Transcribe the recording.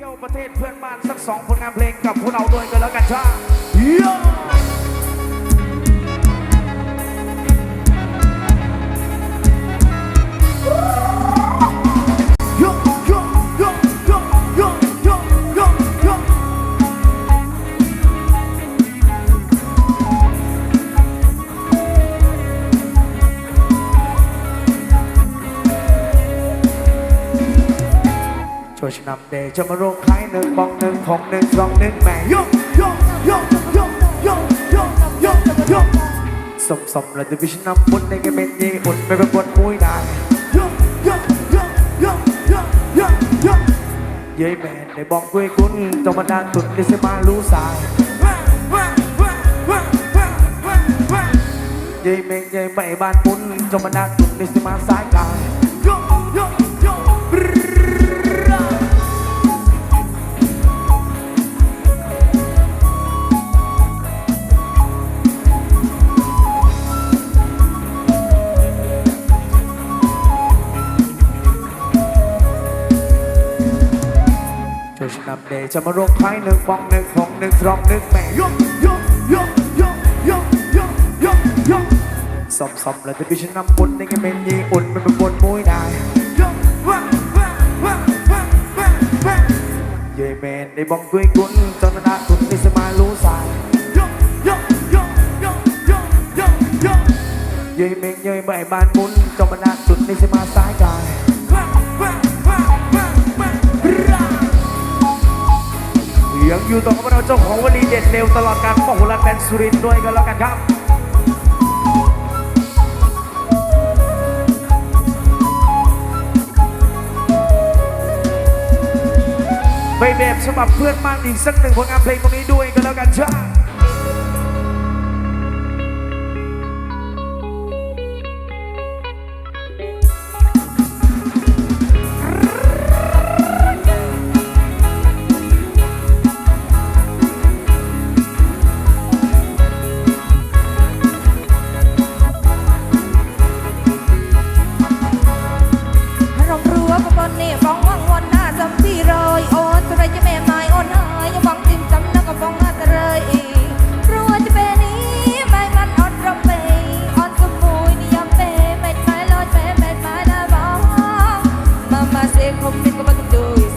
ที่ยวประเทศเพื่อนบ้านสักสองผลงานเพลงกับพวกเราด้วยกันแล้วกันจ้า ช่วยฉันนำเดชจะมาโรงขายหนึ่งบองหนึ่งของหนึ่งสองหนึ่งแม่โยโยโยโยโยโยโยโยสมสมแล้วจะพิชนำบุญในเกมเมนยีอุ่นไปเป็ เดชจะมาโรงขายหนึ่งบองหนึ่งของหนึ่งสองหนึ่งแม่ยโยโยโยโยโยโยโยกสมสมแล้วจะพิชนำบุญในเกมเมนยีอุ่นมันเป็นบนมุ้ยได้โยว้าว้าว้าว้าว้าว้าเย้แมนในบ้องด้วยกุนจนนาตุนในสมารู้สายยโยโยโยโยโยโยกเย้แมนเย้ใบบ้านมุนจนนาตุนในสมาสายกาย ยังอยู่ต่อกับเราเจ้าของวลีเด็ดเร็วตลอดการของหัวรันแบนสุรินด้วยกันแล้วกันครับไปแบบฉบับเพื่อนมากอีกสักหนึ่งผลงานเพลงตรงนี้ด้วยกันแล้วกันจ้า home, think about the door.